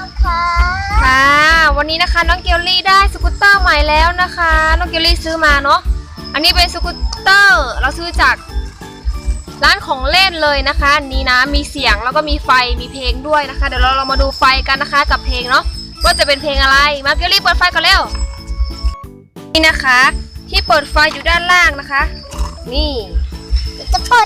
นะคะค่ะ วันนี้นะคะน้องเกลลี่ได้สกูตเตอร์ใหม่แล้วนะคะ น้องเกลลี่ซื้อมาเนาะ อันนี้เป็นสกูตเตอร์เราซื้อจากร้านของเล่นเลยนะคะอันนี้นะมีเสียงแล้วก็มีไฟมีเพลงด้วยนะคะ เดี๋ยวเราเรามาดูไฟกันนะคะกับเพลงเนาะว่าจะเป็นเพลงอะไรมาเกลลี่เปิดไฟก่อนเร็วนี่นะคะ ที่เปิดไฟอยู่ด้านล่างนะคะ นี่จะเปิด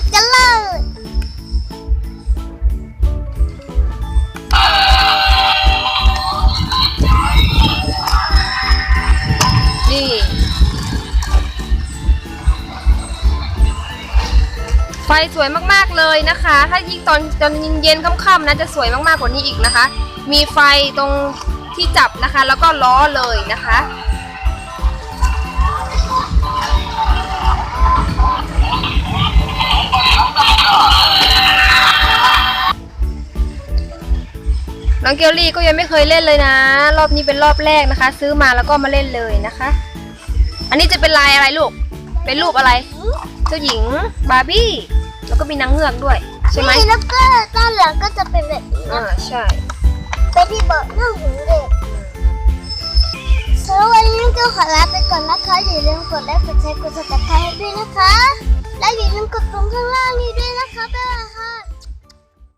นี่ไฟสวยมากๆเลยนะคะ ถ้ายิ่งตอนตอนเย็นๆค่ำๆนะจะสวยมากๆกว่านี้อีกนะคะ มีไฟตรงที่จับนะคะ แล้วก็ล้อเลยนะคะ น้องเกลลี่ก็ยังไม่เคยเล่นเลยนะ รอบนี้เป็นรอบแรกนะคะ ซื้อมาแล้วก็มาเล่นเลยนะคะ อันนี้จะเป็นลายอะไรลูก เป็นรูปอะไร เจ้าหญิงบาร์บี้ แล้วก็มีนางเงือกด้วย ใช่ไหมนี่แล้วก็ด้านหลังก็จะเป็นแบบนี้อ่านะใช่เป็นที่เบิกหน้าหูเด็กสำหรับวันนี้ก็ขอลาไปก่อนนะคะอย่าลืมกดไลค์กดแชร์กดซับสไครต์ให้ด้วยนะคะ และอย่าลืมกดตรงข้างล่าง